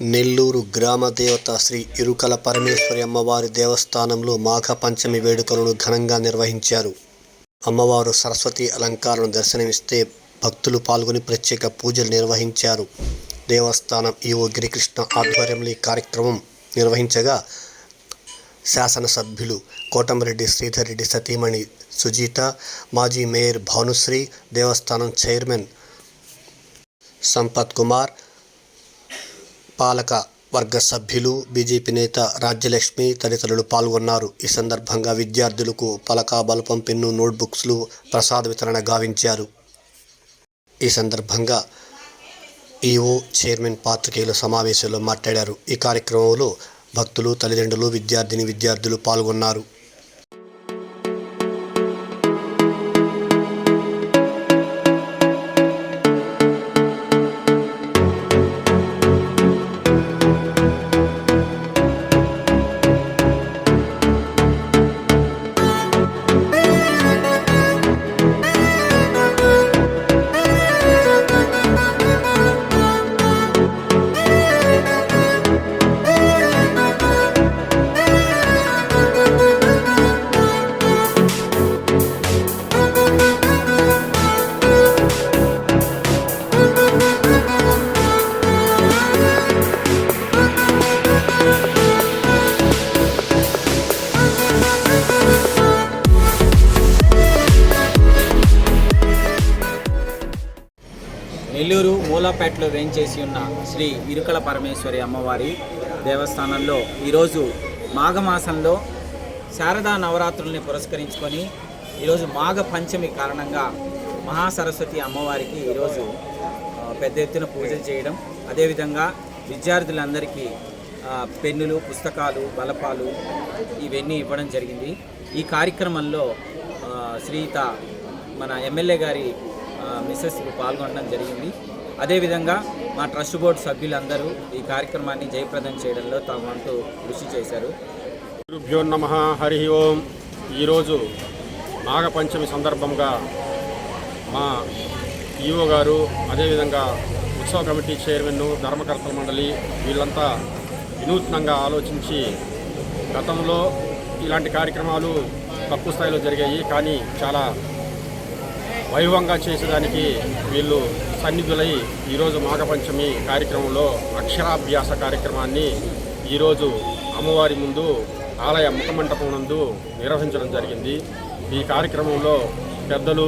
నెల్లూరు గ్రామ దేవత శ్రీ ఇరుకల పరమేశ్వరి అమ్మవారి దేవస్థానంలో మాఘ పంచమి వేడుకలను ఘనంగా నిర్వహించారు. అమ్మవారు సరస్వతి అలంకారను దర్శనమిస్తే భక్తులు పాల్గొని ప్రత్యేక పూజలు నిర్వహించారు. దేవస్థానం ఈవో గిరికృష్ణ ఆధ్వర్యంలో ఈ కార్యక్రమం నిర్వహించగా శాసనసభ్యులు కోటమిరెడ్డి శ్రీధర్ రెడ్డి సతీమణి సుజీత మాజీ మేయర్ భానుశ్రీ దేవస్థానం చైర్మన్ సంపత్ కుమార్ పాలక వర్గ సభ్యులు బీజేపీ నేత రాజ్యలక్ష్మి తదితరులు పాల్గొన్నారు. ఈ సందర్భంగా విద్యార్థులకు పలక బలపం పెన్ను నోట్బుక్స్లు ప్రసాద వితరణ గావించారు. ఈ సందర్భంగా ఈఓ చైర్మన్ పాత్రికేయుల సమావేశంలో మాట్లాడారు. ఈ కార్యక్రమంలో భక్తులు తల్లిదండ్రులు విద్యార్థిని విద్యార్థులు పాల్గొన్నారు. మూలాపేటలో వేయించేసి ఉన్న శ్రీ ఇరుకల పరమేశ్వరి అమ్మవారి దేవస్థానంలో ఈరోజు మాఘమాసంలో శారదా నవరాత్రుల్ని పురస్కరించుకొని ఈరోజు మాఘ పంచమి కారణంగా మహాసరస్వతి అమ్మవారికి ఈరోజు పెద్ద ఎత్తున పూజలు చేయడం. అదేవిధంగా విద్యార్థులందరికీ పెన్నులు పుస్తకాలు బలపాలు ఇవన్నీ ఇవ్వడం జరిగింది. ఈ కార్యక్రమంలో శ్రీత మన ఎమ్మెల్యే గారి మిస్సెస్ పాల్గొనడం జరిగింది. అదేవిధంగా మా ట్రస్ట్ బోర్డు సభ్యులందరూ ఈ కార్యక్రమాన్ని జయప్రదం చేయడంలో తమ వంతు కృషి చేశారు. గురుభ్యో నమ హరి ఓం. ఈరోజు నాగపంచమి సందర్భంగా మా ఈఓ గారు అదేవిధంగా ఉత్సవ కమిటీ చైర్మన్ ధర్మకర్తల మండలి వీళ్ళంతా వినూత్నంగా ఆలోచించి గతంలో ఇలాంటి కార్యక్రమాలు తక్కువ స్థాయిలో జరిగాయి కానీ చాలా వైభవంగా చేసేదానికి వీళ్ళు సన్నిధులై ఈరోజు మాఘపంచమి కార్యక్రమంలో అక్షరాభ్యాస కార్యక్రమాన్ని ఈరోజు అమ్మవారి ముందు ఆలయ ముఖమంటపం నందు నిర్వహించడం జరిగింది. ఈ కార్యక్రమంలో పెద్దలు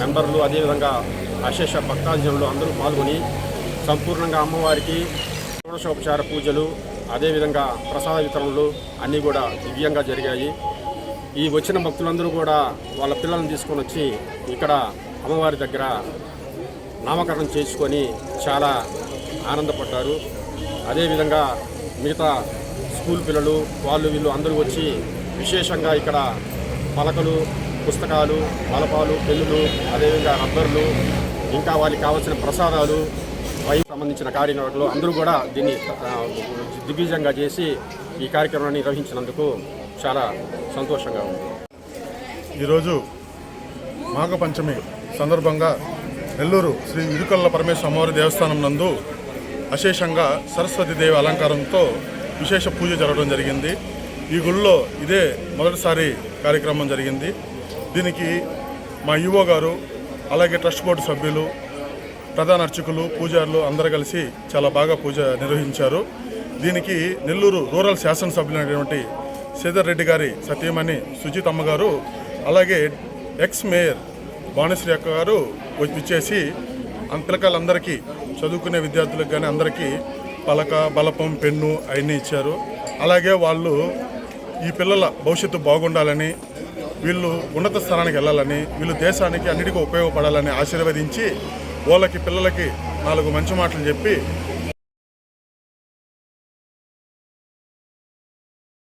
మెంబర్లు అదేవిధంగా అశేష భక్తాజనులు అందరూ పాల్గొని సంపూర్ణంగా అమ్మవారికి షోడశోపచార పూజలు అదేవిధంగా ప్రసాద వితరణలు అన్నీ కూడా దివ్యంగా జరిగాయి. ఈ వచ్చిన భక్తులందరూ కూడా వాళ్ళ పిల్లలను తీసుకొని వచ్చి ఇక్కడ అమ్మవారి దగ్గర నామకరణం చేసుకొని చాలా ఆనందపడ్డారు. అదేవిధంగా మిగతా స్కూల్ పిల్లలు వాళ్ళు వీళ్ళు అందరూ వచ్చి విశేషంగా ఇక్కడ పలకలు పుస్తకాలు బలపాలు పెళ్ళులు అదేవిధంగా రబ్బర్లు ఇంకా వాళ్ళకి కావాల్సిన ప్రసాదాలు వైపు సంబంధించిన కార్యక్రమాలు అందరూ కూడా దీన్ని ఆ, దిగ్విజయంగా చేసి ఈ కార్యక్రమాన్ని నిర్వహించినందుకు చాలా సంతోషంగా ఉంది. ఈరోజు మాఘపంచమి సందర్భంగా నెల్లూరు శ్రీ ఇరుకల్ల పరమేశ్వర అమ్మవారి దేవస్థానం నందు అశేషంగా సరస్వతి దేవి అలంకారంతో విశేష పూజ జరగడం జరిగింది. ఈ గుళ్ళో ఇదే మొదటిసారి కార్యక్రమం జరిగింది. దీనికి మా ఈవో గారు అలాగే ట్రస్ట్ బోర్డు సభ్యులు ప్రధాన అర్చకులు పూజారులు అందరూ కలిసి చాలా బాగా పూజ నిర్వహించారు. దీనికి నెల్లూరు రూరల్ శాసనసభ్యులైనటువంటి శ్రీధర్ రెడ్డి గారి సతీమణి సుజితమ్మ గారు అలాగే ఎక్స్ మేయర్ భానుశ్రీ అక్క గారు వచ్చి- ఆ పిల్లకాయలందరికీ చదువుకునే విద్యార్థులకు కానీ అందరికీ పలక బలపం పెన్ను అవన్నీ ఇచ్చారు. అలాగే వాళ్ళు ఈ పిల్లల భవిష్యత్తు బాగుండాలని వీళ్ళు ఉన్నత స్థానానికి వెళ్ళాలని వీళ్ళు దేశానికి అన్నిటికీ ఉపయోగపడాలని ఆశీర్వదించి వాళ్ళకి పిల్లలకి నాలుగు మంచి మాటలు చెప్పి